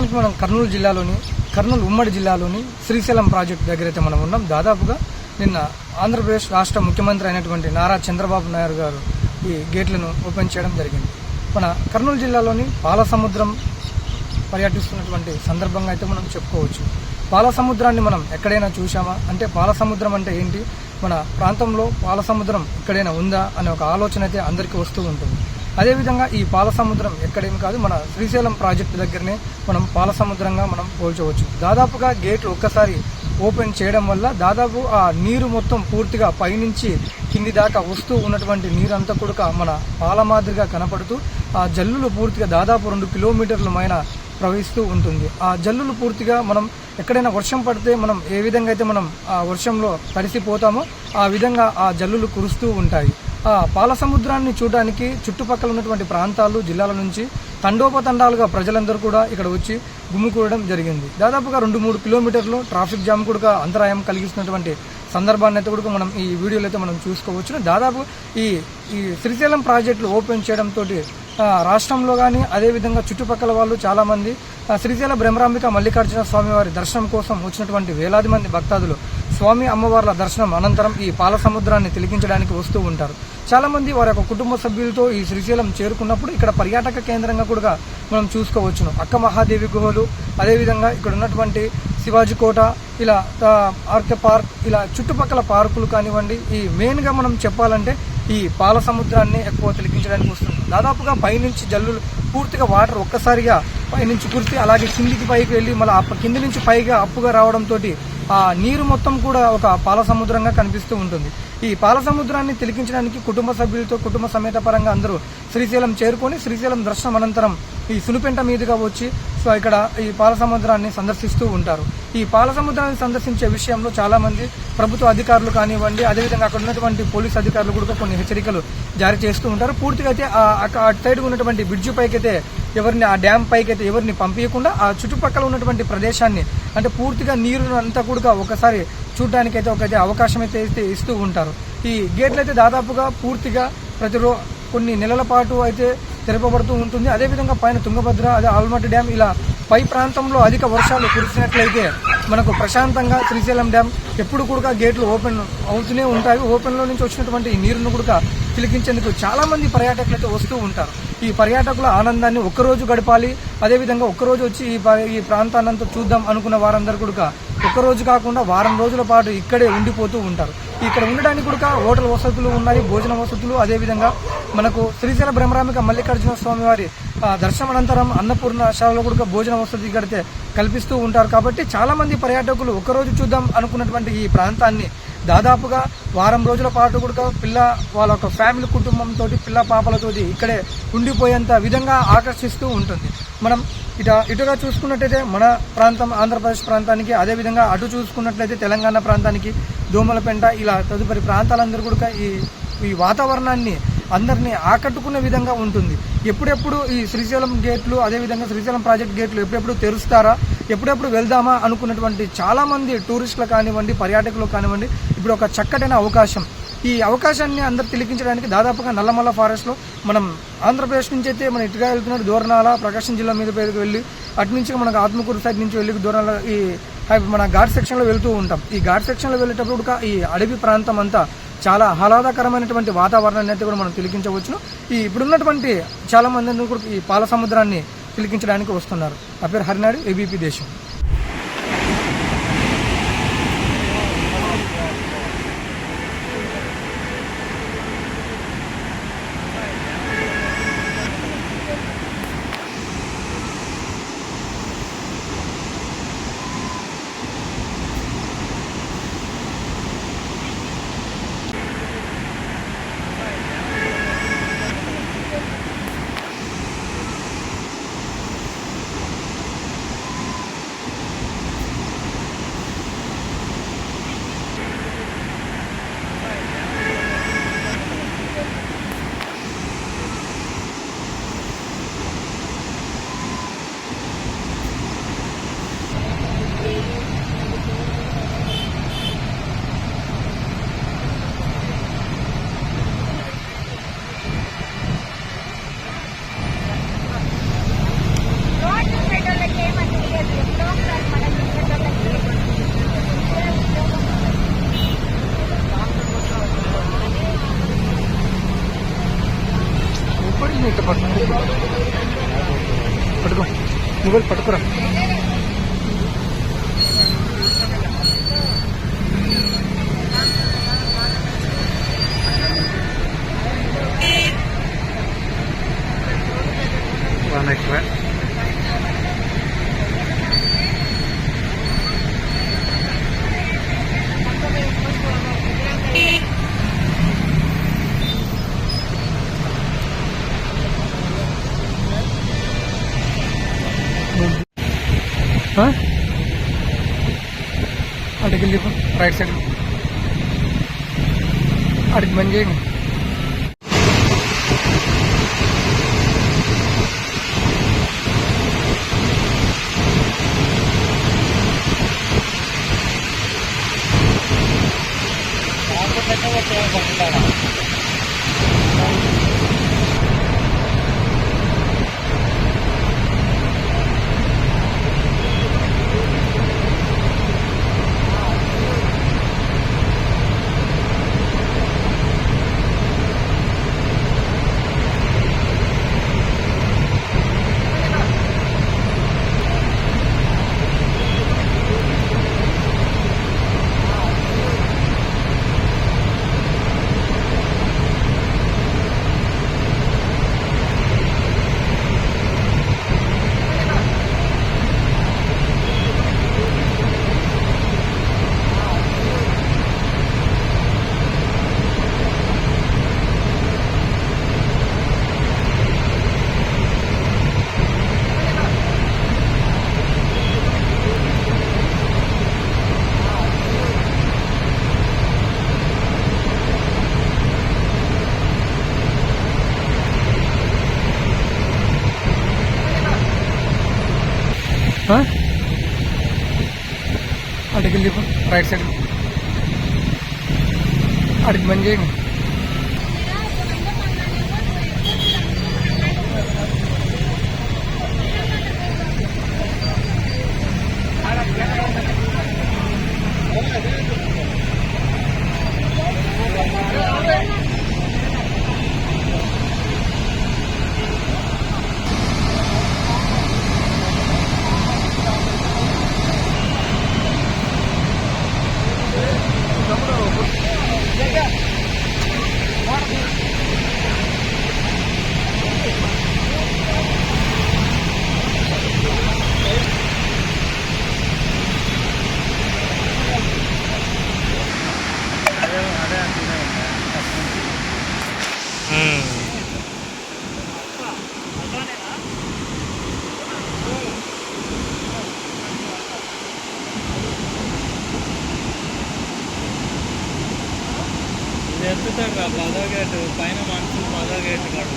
ప్రస్తుతానికి మనం కర్నూలు జిల్లాలోని కర్నూలు ఉమ్మడి జిల్లాలోని శ్రీశైలం ప్రాజెక్టు దగ్గర అయితే మనం ఉన్నాం. దాదాపుగా నిన్న ఆంధ్రప్రదేశ్ రాష్ట్ర ముఖ్యమంత్రి అయినటువంటి నారా చంద్రబాబు నాయుడు గారు ఈ గేట్లను ఓపెన్ చేయడం జరిగింది. మన కర్నూలు జిల్లాలోని పాలసముద్రం పర్యటిస్తున్నటువంటి సందర్భంగా అయితే మనం చెప్పుకోవచ్చు. పాలసముద్రాన్ని మనం ఎక్కడైనా చూసామా అంటే పాలసముద్రం అంటే ఏంటి? మన ప్రాంతంలో పాలసముద్రం ఎక్కడైనా ఉందా? అనే ఒక ఆలోచన అయితే అందరికీ వస్తూ ఉంటుంది. అదేవిధంగా ఈ పాలసముద్రం ఎక్కడేం కాదు మన శ్రీశైలం ప్రాజెక్టు దగ్గరనే మనం పాలసముద్రంగా మనం పోల్చవచ్చు. దాదాపుగా గేట్లు ఒక్కసారి ఓపెన్ చేయడం వల్ల దాదాపు ఆ నీరు మొత్తం పూర్తిగా పైనుంచి కింది దాకా వస్తూ ఉన్నటువంటి నీరంతా కూడా మన పాల మాదిరిగా కనపడుతూ ఆ జల్లులు పూర్తిగా దాదాపు రెండు కిలోమీటర్ల మైన ప్రవహిస్తూ ఉంటుంది. ఆ జల్లులు పూర్తిగా మనం ఎక్కడైనా వర్షం పడితే మనం ఏ విధంగా అయితే మనం ఆ వర్షంలో తడిసిపోతామో ఆ విధంగా ఆ జల్లులు కురుస్తూ ఉంటాయి. పాలసముద్రాన్ని పాల సముద్రాన్ని చూడడానికి చుట్టుపక్కల ఉన్నటువంటి ప్రాంతాలు జిల్లాల నుంచి తండోపతండాలుగా ప్రజలందరూ కూడా ఇక్కడ వచ్చి గుమ్ముకూడడం జరిగింది. దాదాపుగా రెండు మూడు కిలోమీటర్లు ట్రాఫిక్ జామ్ కూడా అంతరాయం కలిగిస్తున్నటువంటి సందర్భాన్ని అయితే కూడా మనం ఈ వీడియోలో అయితే మనం చూసుకోవచ్చు. దాదాపు ఈ ఈ శ్రీశైలం ప్రాజెక్టులు ఓపెన్ చేయడంతో రాష్ట్రంలో కానీ అదేవిధంగా చుట్టుపక్కల వాళ్ళు చాలామంది శ్రీశైల బ్రహ్మరాంబిక మల్లికార్జున స్వామి వారి దర్శనం కోసం వచ్చినటువంటి వేలాది మంది భక్తాదులు స్వామి అమ్మవార్ల దర్శనం అనంతరం ఈ పాల సముద్రాన్ని తిలకించడానికి వస్తూ ఉంటారు. చాలా మంది వారి యొక్క కుటుంబ సభ్యులతో ఈ శ్రీశైలం చేరుకున్నప్పుడు ఇక్కడ పర్యాటక కేంద్రంగా కూడా మనం చూసుకోవచ్చును. అక్క మహాదేవి గుహలు అదేవిధంగా ఇక్కడ ఉన్నటువంటి శివాజీ కోట ఇలా ఆర్కే పార్క్ ఇలా చుట్టుపక్కల పార్కులు కానివ్వండి ఈ మెయిన్గా మనం చెప్పాలంటే ఈ పాల సముద్రాన్ని ఎక్కువ తిలిగించడానికి వస్తుంది. దాదాపుగా పైనుంచి జల్లులు పూర్తిగా వాటర్ ఒక్కసారిగా పైనుంచి కురిసి అలాగే కిందికి పైకి వెళ్ళి మళ్ళీ కింది నుంచి పైగా అప్పుగా రావడంతో నీరు మొత్తం కూడా ఒక పాల సముద్రంగా కనిపిస్తూ ఉంటుంది. ఈ పాల సముద్రాన్ని తిలికించడానికి కుటుంబ సభ్యులతో కుటుంబ సమేత పరంగా అందరూ శ్రీశైలం చేరుకొని శ్రీశైలం దర్శనం అనంతరం ఈ సులుపెంట మీదుగా వచ్చి సో ఇక్కడ ఈ పాల సముద్రాన్ని సందర్శిస్తూ ఉంటారు. ఈ పాల సముద్రాన్ని సందర్శించే విషయంలో చాలా మంది ప్రభుత్వ అధికారులు కానివ్వండి అదేవిధంగా అక్కడ ఉన్నటువంటి పోలీస్ అధికారులు కూడా కొన్ని హెచ్చరికలు జారీ చేస్తూ ఉంటారు. పూర్తిగా అయితే అటు సైడ్ ఉన్నటువంటి బ్రిడ్జ్ పైకి అయితే ఎవరిని ఆ డ్యామ్ పైకి అయితే ఎవరిని పంపించకుండా ఆ చుట్టుపక్కల ఉన్నటువంటి ప్రదేశాన్ని అంటే పూర్తిగా నీరు అంతా కూడా ఒకసారి చూడడానికి అయితే ఒక అయితే అవకాశం అయితే ఇస్తే ఇస్తూ ఉంటారు. ఈ గేట్లు అయితే దాదాపుగా పూర్తిగా ప్రతిరో కొన్ని నెలల పాటు అయితే తెరపబడుతూ ఉంటుంది. అదేవిధంగా పైన తుంగభద్ర అదే ఆల్మట్టి డ్యామ్ ఇలా పై ప్రాంతంలో అధిక వర్షాలు కురిసినట్లయితే మనకు ప్రశాంతంగా శ్రీశైలం డ్యామ్ ఎప్పుడు కూడా గేట్లు ఓపెన్ అవుతూనే ఉంటాయి. ఓపెన్లో నుంచి వచ్చినటువంటి నీరును కూడా తిలికించేందుకు చాలామంది పర్యాటకులు అయితే వస్తూ ఉంటారు. ఈ పర్యాటకుల ఆనందాన్ని ఒక్కరోజు గడపాలి. అదేవిధంగా ఒక్కరోజు వచ్చి ఈ ఈ ప్రాంతాన్నంతా చూద్దాం అనుకున్న వారందరూ కూడా ఒక్కరోజు కాకుండా వారం రోజుల పాటు ఇక్కడే ఉండిపోతూ ఉంటారు. ఇక్కడ ఉండడానికి కూడా హోటల్ వసతులు ఉన్నాయి భోజన వసతులు. అదేవిధంగా మనకు శ్రీశైల బ్రహ్మరామిక మల్లికార్జున స్వామి వారి దర్శనానంతరం అన్నపూర్ణ శాలలో కూడా భోజన వసతి ఇక్కడితే కల్పిస్తూ ఉంటారు. కాబట్టి చాలా మంది పర్యాటకులు ఒకరోజు చూద్దాం అనుకున్నటువంటి ఈ ప్రాంతాన్ని దాదాపుగా వారం రోజుల పాటు కూడా పిల్ల వాళ్ళ ఒక ఫ్యామిలీ కుటుంబంతో పిల్ల పాపలతోటి ఇక్కడే ఉండిపోయేంత విధంగా ఆకర్షిస్తూ ఉంటుంది. మనం ఇట ఇటుగా చూసుకున్నట్టయితే మన ప్రాంతం ఆంధ్రప్రదేశ్ ప్రాంతానికి అదేవిధంగా అటు చూసుకున్నట్లయితే తెలంగాణ ప్రాంతానికి దోమలపెంట ఇలా తదుపరి ప్రాంతాలందరూ కూడా ఈ ఈ వాతావరణాన్ని అందరినీ ఆకట్టుకునే విధంగా ఉంటుంది. ఎప్పుడెప్పుడు ఈ శ్రీశైలం గేట్లు అదేవిధంగా శ్రీశైలం ప్రాజెక్ట్ గేట్లు ఎప్పుడెప్పుడు తెరుస్తారా ఎప్పుడెప్పుడు వెళ్దామా అనుకున్నటువంటి చాలామంది టూరిస్టులు కానివ్వండి పర్యాటకులు కానివ్వండి ఇప్పుడు ఒక చక్కటైన అవకాశం. ఈ అవకాశాన్ని అందరు తిలికించడానికి దాదాపుగా నల్లమల్ల ఫారెస్ట్లో మనం ఆంధ్రప్రదేశ్ నుంచి అయితే మనం ఇటుగా వెళ్తున్నాడు దూరణాల ప్రకాశం జిల్లా మీద పేరుకు వెళ్ళి అటు నుంచి మనకు ఆత్మకూరు సైడ్ నుంచి వెళ్ళి దూరాల ఈ హై- మన ఘాట్ సెక్షన్లో వెళ్తూ ఉంటాం. ఈ ఘాట్ సెక్షన్లో వెళ్ళేటప్పుడు కూడా ఈ అడవి ప్రాంతం అంతా చాలా ఆహ్లాదకరమైనటువంటి వాతావరణాన్ని అయితే కూడా మనం తిలికించవచ్చును. ఈ ఇప్పుడున్నటువంటి చాలా మంది కూడా ఈ పాల సముద్రాన్ని తిలికించడానికి వస్తున్నారు. నా పేరు హరినాడు ఏబీపీ దేశం. ఇట్లా పట్టుకో. పట్టుకో మొబైల్ పట్టుకురా. వన్ ఎక్స్ట్రా అటుకి వెళ్ళి రైట్ సైడ్ అటుకి బంద్ చేయండి. పెట్టవచ్చు వెళ్ళి రైట్ సైడ్ అడిగి బంద్ చేయండి ఇది ఎత్తుతాక పదో గేటు పైన మనుషులు పదో గేటు కాడు